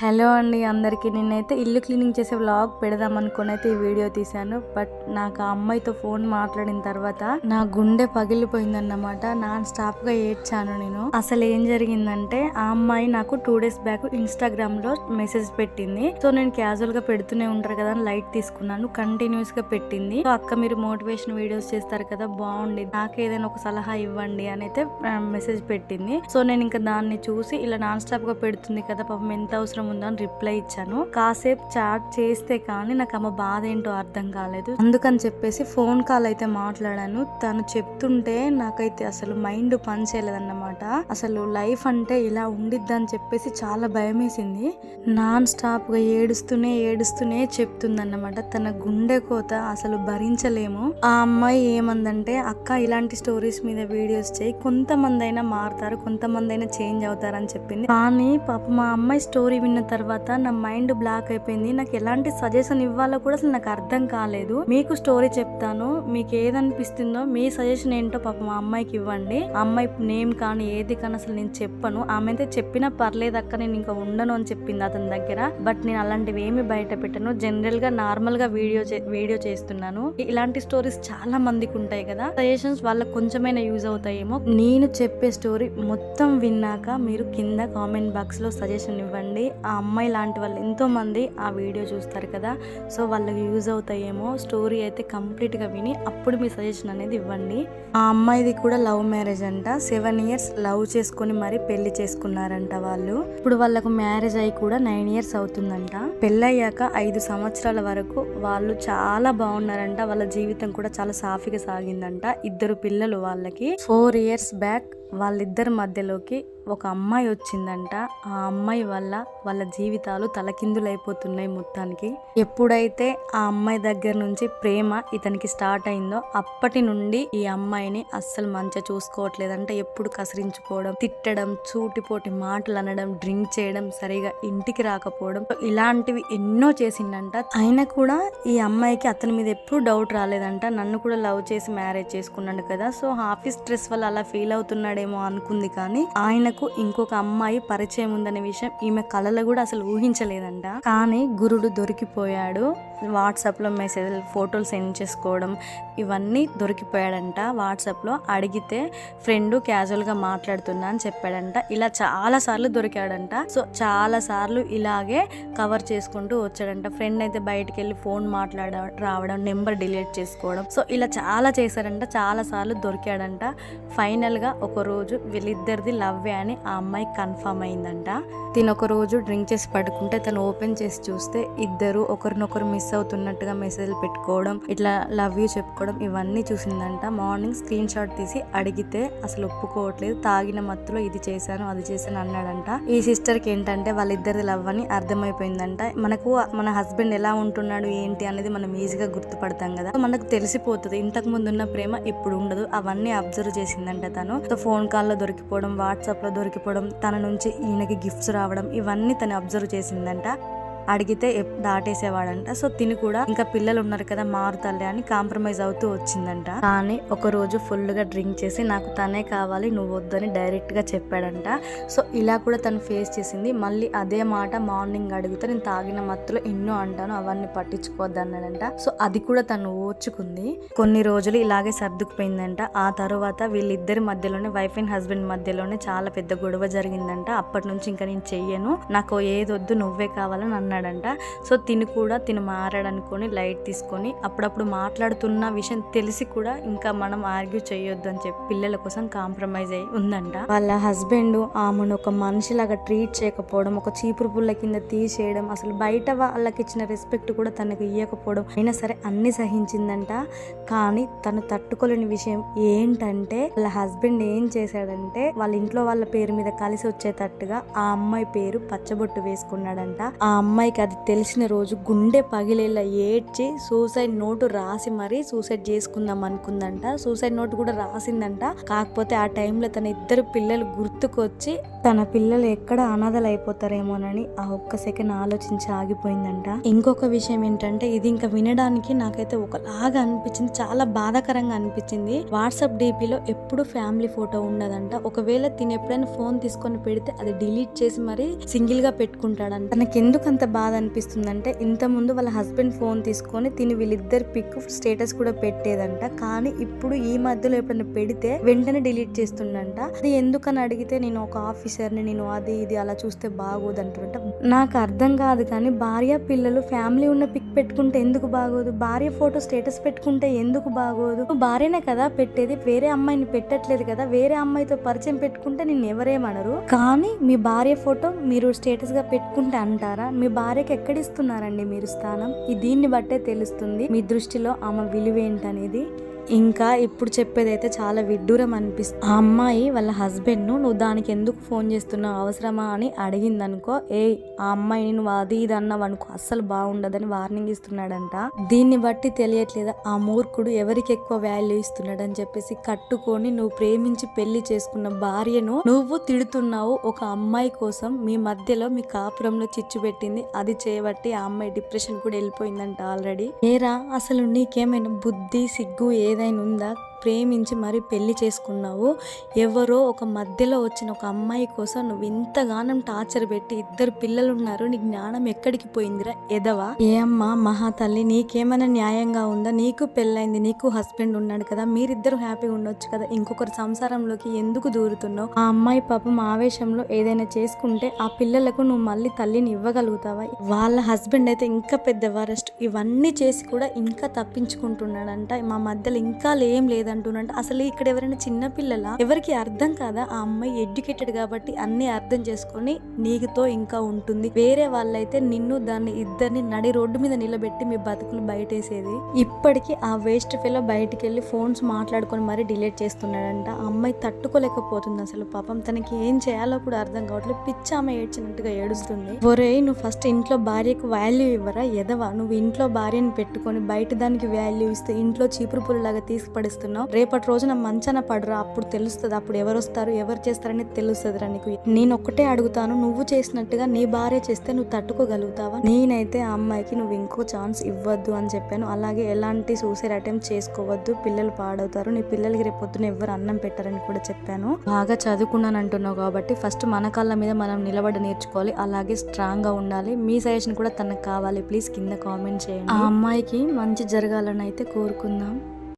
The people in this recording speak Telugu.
హలో అండి అందరికీ. నేనైతే ఇల్లు క్లీనింగ్ చేసే వ్లాగ్ పెడదాం అనుకుని అయితే ఈ వీడియో తీశాను. బట్ నాకు ఆ అమ్మాయితో ఫోన్ మాట్లాడిన తర్వాత నా గుండె పగిలిపోయిందన్నమాట. నాన్ స్టాప్గా ఏడ్చాను నేను. అసలు ఏం జరిగిందంటే ఆ అమ్మాయి నాకు టూ డేస్ బ్యాక్ ఇన్స్టాగ్రామ్లో మెసేజ్ పెట్టింది. సో నేను క్యాజువల్గా పెడుతూనే ఉంటారు కదా అని లైట్ తీసుకున్నాను. కంటిన్యూస్గా పెట్టింది. సో అక్క మీరు మోటివేషన్ వీడియోస్ చేస్తారు కదా బాగుంది నాకు ఏదైనా ఒక సలహా ఇవ్వండి అని అయితే మెసేజ్ పెట్టింది. సో నేను ఇంకా దాన్ని చూసి ఇలా నాన్ స్టాప్గా పెడుతుంది కదా పాపం ఎంత అవసరం ఉందో అని రిప్లై ఇచ్చాను. కాసేపు చాట్ చేస్తే కానీ నాకు ఆమె బాధ ఏంటో అర్థం కాలేదు. అందుకని చెప్పేసి ఫోన్ కాల్ అయితే మాట్లాడాను. తను చెప్తుంటే నాకైతే అసలు మైండ్ పని చేయలేదన్నమాట. అసలు లైఫ్ అంటే ఇలా ఉండిద్దని చెప్పేసి చాలా భయం వేసింది నాన్ స్టాప్గా ఏడుస్తూనే ఏడుస్తూనే చెప్తుందన్నమాట. తన గుండె కోత అసలు భరించలేము. ఆ అమ్మాయి ఏమందంటే అక్క ఇలాంటి స్టోరీస్ మీద వీడియోస్ చేయి. కొంతమంది అయినా మారుతారు కొంతమంది అయినా చేంజ్ అవుతారని చెప్పింది. కానీ పాప మా అమ్మాయి స్టోరీ విన్న తర్వాత నా మైండ్ బ్లాక్ అయిపోయింది. నాకు ఎలాంటి సజెషన్ ఇవ్వాలో కూడా అసలు నాకు అర్థం కాలేదు. మీకు స్టోరీ చెప్తాను. మీకు ఏదనిపిస్తుందో మీ సజెషన్ ఏంటో పాప మా అమ్మాయికి ఇవ్వండి. అమ్మాయి నేమ్ కానీ ఏది కానీ అసలు నేను చెప్పను. ఆమె అయితే చెప్పినా పర్లేదు అక్క నేను ఇంకా ఉండను అని చెప్పింది అతని దగ్గర. బట్ నేను అలాంటివి ఏమి బయట పెట్టను. జనరల్గా నార్మల్గా వీడియో వీడియో చేస్తున్నాను. ఇలాంటి స్టోరీస్ చాలా మందికి ఉంటాయి కదా. సజెషన్స్ వాళ్ళకి కొంచెమైనా యూజ్ అవుతాయేమో. నేను చెప్పే స్టోరీ మొత్తం విన్నాక మీరు కింద కామెంట్ బాక్స్లో సజెషన్ ఇవ్వండి. ఆ అమ్మాయి లాంటి వాళ్ళు ఎంతోమంది ఆ వీడియో చూస్తారు కదా. సో వాళ్ళకి యూజ్ అవుతాయేమో స్టోరీ అయితే కంప్లీట్గా విని అప్పుడు మీ సజెషన్ అనేది ఇవ్వండి. ఆ అమ్మాయిది కూడా లవ్ మ్యారేజ్ అంట. సెవెన్ ఇయర్స్ లవ్ చేసుకుని మరి పెళ్ళి చేసుకున్నారంట వాళ్ళు. ఇప్పుడు వాళ్ళకు మ్యారేజ్ అయి కూడా నైన్ ఇయర్స్ అవుతుందంట. పెళ్ళయ్యాక ఐదు సంవత్సరాల వరకు వాళ్ళు చాలా బాగున్నారంట. వాళ్ళ జీవితం కూడా చాలా సాఫీగా సాగిందంట. ఇద్దరు పిల్లలు వాళ్ళకి. ఫోర్ ఇయర్స్ బ్యాక్ వాళ్ళిద్దరి మధ్యలోకి ఒక అమ్మాయి వచ్చిందంట. ఆ అమ్మాయి వల్ల వాళ్ళ జీవితాలు తలకిందులైపోతున్నాయి మొత్తానికి. ఎప్పుడైతే ఆ అమ్మాయి దగ్గర నుంచి ప్రేమ ఇతనికి స్టార్ట్ అయిందో అప్పటి నుండి ఈ అమ్మాయిని అస్సలు మంచిగా చూసుకోవట్లేదంట. ఎప్పుడు కసిరించుకోవడం తిట్టడం చూటిపోటి మాటలు అనడం డ్రింక్ చేయడం సరిగా ఇంటికి రాకపోవడం ఇలాంటివి ఎన్నో చేసిందంట. అయినా కూడా ఈ అమ్మాయికి అతని మీద ఎప్పుడు డౌట్ రాలేదంట. నన్ను కూడా లవ్ చేసి మ్యారేజ్ చేసుకున్నాడు కదా సో ఆఫీస్ స్ట్రెస్ వల్ల అలా ఫీల్ అవుతున్నాడేమో అనుకుంది కానీ ఆయన ఆయనకు ఇంకొక అమ్మాయి పరిచయం ఉందనే విషయం ఈమె కళలో కూడా అసలు ఊహించలేదంట. కానీ గురుడు దొరికిపోయాడు. వాట్సాప్లో మెసేజ్ ఫోటోలు సెండ్ చేసుకోవడం ఇవన్నీ దొరికిపోయాడంట. వాట్సాప్లో అడిగితే ఫ్రెండ్ క్యాజువల్గా మాట్లాడుతున్నా అని చెప్పాడంట. ఇలా చాలా సార్లు దొరికాడంట. సో చాలా సార్లు ఇలాగే కవర్ చేసుకుంటూ వచ్చాడంట. ఫ్రెండ్ అయితే బయటికి వెళ్ళి ఫోన్ మాట్లాడ రావడం నెంబర్ డిలీట్ చేసుకోవడం. సో ఇలా చాలా చేశారంట. చాలా సార్లు దొరికాడంట. ఫైనల్గా ఒకరోజు ఒక రోజు వీళ్ళిద్దరిది లవ్వే అని ఆ అమ్మాయి కన్ఫర్మ్ అయిందంట. తిను ఒక రోజు డ్రింక్ చేసి పడుకుంటే తను ఓపెన్ చేసి చూస్తే ఇద్దరు ఒకరినొకరు మిస్ అవుతున్నట్టుగా మెసేజ్లు పెట్టుకోవడం ఇట్లా లవ్ యూ చెప్పుకోవడం ఇవన్నీ చూసిందంట. మార్నింగ్ స్క్రీన్ షాట్ తీసి అడిగితే అసలు ఒప్పుకోవట్లేదు. తాగిన మత్తులో ఇది చేశాను అది చేశాను అన్నాడంట. ఈ సిస్టర్కి ఏంటంటే వాళ్ళిద్దరి లవ్ అని అర్థమైపోయిందంట. మనకు మన హస్బెండ్ ఎలా ఉంటున్నాడు ఏంటి అనేది మనం ఈజీగా గుర్తుపడతాం కదా. మనకు తెలిసిపోతుంది. ఇంతకు ముందు ఉన్న ప్రేమ ఇప్పుడు ఉండదు. అవన్నీ అబ్జర్వ్ చేసిందంట తను. సో ఫోన్ కాల్లో దొరికిపోవడం వాట్సాప్లో దొరికిపోవడం తన నుంచి ఈయనకి గిఫ్ట్స్ రావడం ఇవన్నీ తను అబ్జర్వ్ చేసిందంట. అడిగితే దాటేసేవాడంట. సో తిని కూడా ఇంకా పిల్లలు ఉన్నారు కదా మారుతాలే అని కాంప్రమైజ్ అవుతూ వచ్చిందంట. కానీ ఒక రోజు ఫుల్గా డ్రింక్ చేసి నాకు తనే కావాలి నువ్వు వద్దని డైరెక్ట్గా చెప్పాడంట. సో ఇలా కూడా తను ఫేస్ చేసింది. మళ్ళీ అదే మాట మార్నింగ్ అడిగితే నేను తాగిన మత్తులో ఎన్నో అంటాను అవన్నీ పట్టించుకోవద్దు అన్నాడంట సో అది కూడా తను ఓర్చుకుంది. కొన్ని రోజులు ఇలాగే సర్దుకుపోయిందంట. ఆ తర్వాత వీళ్ళిద్దరి మధ్యలోనే వైఫ్ అండ్ హస్బెండ్ మధ్యలోనే చాలా పెద్ద గొడవ జరిగిందంట. అప్పటి నుంచి ఇంకా నేను చెయ్యను. నాకు ఏదొద్దు నువ్వే కావాలని అన్నాడు. అన్నాడంట సో తిని కూడా తిను మారాడనుకొని లైట్ తీసుకొని అప్పుడప్పుడు మాట్లాడుతున్న విషయం తెలిసి కూడా ఇంకా మనం ఆర్గ్యూ చేయొద్దు అని చెప్పి పిల్లల కోసం కాంప్రమైజ్ అయి ఉందంట. వాళ్ళ హస్బెండ్ ఆమెను ఒక మనిషిలాగా ట్రీట్ చేయకపోవడం ఒక చీపురు పుల్ల కింద తీసేయడం అసలు బయట వాళ్ళకి ఇచ్చిన రెస్పెక్ట్ కూడా తనకు ఇవ్వకపోవడం అయినా సరే అన్ని సహించిందంట. కానీ తను తట్టుకోలేని విషయం ఏంటంటే వాళ్ళ హస్బెండ్ ఏం చేశాడంటే వాళ్ళ ఇంట్లో వాళ్ళ పేరు మీద కలిసి వచ్చేటట్టుగా ఆ అమ్మాయి పేరు పచ్చబొట్టు వేసుకున్నాడంట. ఆ అమ్మాయి అమ్మాయికి అది తెలిసిన రోజు గుండె పగిలేలా ఏడ్చి సూసైడ్ నోటు రాసి మరీ సూసైడ్ చేసుకుందాం అనుకుందంట. సూసైడ్ నోట్ కూడా రాసిందంట. కాకపోతే ఆ టైంలో తన ఇద్దరు పిల్లలు గుర్తుకొచ్చి తన పిల్లలు ఎక్కడ అనాథలు అయిపోతారేమోనని ఆ ఒక్క సెకండ్ ఆలోచించి ఆగిపోయిందంట. ఇంకొక విషయం ఏంటంటే ఇది ఇంకా వినడానికి నాకైతే ఒకలాగా అనిపించింది చాలా బాధాకరంగా అనిపించింది. వాట్సాప్ డీపీలో ఎప్పుడు ఫ్యామిలీ ఫోటో ఉండదంట. ఒకవేళ తిని ఎప్పుడైనా ఫోన్ తీసుకొని పెడితే అది డిలీట్ చేసి మరి సింగిల్గా పెట్టుకుంటాడంట. తనకెందుకు అంత బాధ అనిపిస్తుందంటే ఇంత ముందు వాళ్ళ హస్బెండ్ ఫోన్ తీసుకొని తిని వీళ్ళిద్దరు పిక్ స్టేటస్ కూడా పెట్టేదంట. కానీ ఇప్పుడు ఈ మధ్యలో ఎప్పుడైనా పెడితే వెంటనే డిలీట్ చేస్తుండంట. అది ఎందుకని అడిగితే నేను ఒక ఆఫీసర్ని నేను అది ఇది అలా చూస్తే బాగోదు అంటుంట నాకు అర్థం కాదు కానీ భార్య పిల్లలు ఫ్యామిలీ ఉన్న పిక్ పెట్టుకుంటే ఎందుకు బాగోదు? భార్య ఫోటో స్టేటస్ పెట్టుకుంటే ఎందుకు బాగోదు? భార్యనే కదా పెట్టేది వేరే అమ్మాయిని పెట్టట్లేదు కదా వేరే అమ్మాయితో పరిచయం పెట్టుకుంటే నేను ఎవరేమనరు కానీ మీ భార్య ఫోటో మీరు స్టేటస్గా పెట్టుకుంటే అంటారా? మీ భార్యకి ఎక్కడిస్తున్నారండి మీరు స్థానం? ఈ దీన్ని బట్టే తెలుస్తుంది మీ దృష్టిలో ఆమె విలువ ఏంటనేది ఇంకా ఇప్పుడు చెప్పేదైతే చాలా విడ్డూరం అనిపిస్తుంది ఆ అమ్మాయి వాళ్ళ హస్బెండ్ను నువ్వు దానికి ఎందుకు ఫోన్ చేస్తున్నావు? అవసరమా? అని అడిగిందనుకో ఏ ఆ అమ్మాయిని నువ్వు అది ఇది అన్నావు అనుకో అస్సలు బాగుండదని వార్నింగ్ ఇస్తున్నాడంట. దీన్ని బట్టి తెలియట్లేదు? ఆ మూర్ఖుడు ఎవరికి ఎక్కువ వాల్యూ ఇస్తున్నాడని చెప్పేసి కట్టుకొని నువ్వు ప్రేమించి పెళ్ళి చేసుకున్న భార్యను నువ్వు తిడుతున్నావు. ఒక అమ్మాయి కోసం మీ మధ్యలో మీ కాపురంలో చిచ్చు పెట్టింది. అది చేయబట్టి ఆ అమ్మాయి డిప్రెషన్ కూడా వెళ్ళిపోయిందంట ఆల్రెడీ. ఏరా అసలు నీకేమైనా బుద్ధి సిగ్గు ఏ ఏదైనా ఉందా ప్రేమించి మరి పెళ్ళి చేసుకున్నావు. ఎవరో ఒక మధ్యలో వచ్చిన ఒక అమ్మాయి కోసం నువ్వు ఇంతగానం టార్చర్ పెట్టి ఇద్దరు పిల్లలు ఉన్నారు. నీ జ్ఞానం ఎక్కడికి పోయిందిరా? ఎదవా? ఏ అమ్మ మహా తల్లి నీకేమైనా న్యాయంగా ఉందా? నీకు పెళ్ళైంది నీకు హస్బెండ్ ఉన్నాడు కదా మీరిద్దరు హ్యాపీగా ఉండొచ్చు కదా? ఇంకొకరి సంసారంలోకి ఎందుకు దూరుతున్నావు? ఆ అమ్మాయి పాపం ఆవేశంలో ఏదైనా చేసుకుంటే ఆ పిల్లలకు నువ్వు మళ్ళీ తల్లిని ఇవ్వగలుగుతావా? వాళ్ళ హస్బెండ్ అయితే ఇంకా పెద్ద వరస్ట్. ఇవన్నీ చేసి కూడా ఇంకా తప్పించుకుంటున్నాడంట. మా మధ్యలో ఇంకా లేం లేదు. లేదంటున్నట్టు అసలు ఇక్కడ ఎవరైనా చిన్న పిల్లల? ఎవరికి అర్థం కాదా? ఆ అమ్మాయి ఎడ్యుకేటెడ్ కాబట్టి అన్ని అర్థం చేసుకొని నీకుతో ఇంకా ఉంటుంది. వేరే వాళ్ళైతే నిన్ను దాన్ని ఇద్దరిని నడి రోడ్డు మీద నిలబెట్టి మీ బతుకులు బయటేసేది. ఇప్పటికీ ఆ వేస్ట్ ఫెలో బయటికి వెళ్ళి ఫోన్స్ మాట్లాడుకొని మరీ డిలీట్ చేస్తున్నాడంట. ఆ అమ్మాయి తట్టుకోలేకపోతుంది అసలు. పాపం తనకి ఏం చేయాలో కూడా అర్థం కావట్లేదు. పిచ్చి ఆమె ఏడ్చినట్టుగా ఏడుస్తుంది. ఒరే నువ్వు ఫస్ట్ ఇంట్లో భార్యకు వాల్యూ ఇవ్వరా? ఎదవా? నువ్వు ఇంట్లో భార్యని పెట్టుకొని బయట దానికి వాల్యూ ఇస్తే ఇంట్లో చీపురు పుల్లలాగా తీసి పడిస్తున్నావు. రేపటి రోజున మంచన పడరా అప్పుడు తెలుస్తుంది అప్పుడు ఎవరు వస్తారు ఎవరు చేస్తారని తెలుస్తుంది రా నీకు. నేను ఒక్కటే అడుగుతాను నువ్వు చేసినట్టుగా నీ భార్య చేస్తే నువ్వు తట్టుకోగలుగుతావా? నేనైతే ఆ అమ్మాయికి నువ్వు ఇంకో ఛాన్స్ ఇవ్వద్దు అని చెప్పాను. అలాగే ఎలాంటి సూసైడ్ అటెంప్ట్ చేసుకోవద్దు పిల్లలు పాడవుతారు నీ పిల్లలకి రేపు పొద్దున ఎవరు అన్నం పెట్టారని కూడా చెప్పాను. బాగా చదువుకున్నాను అంటున్నావు కాబట్టి ఫస్ట్ మన కాళ్ళ మీద మనం నిలబడి నేర్చుకోవాలి అలాగే స్ట్రాంగ్గా ఉండాలి. మీ సజెషన్ కూడా తనకు కావాలి. ప్లీజ్ కింద కామెంట్ చేయండి. ఆ అమ్మాయికి మంచి జరగాలని అయితే కోరుకుందాం.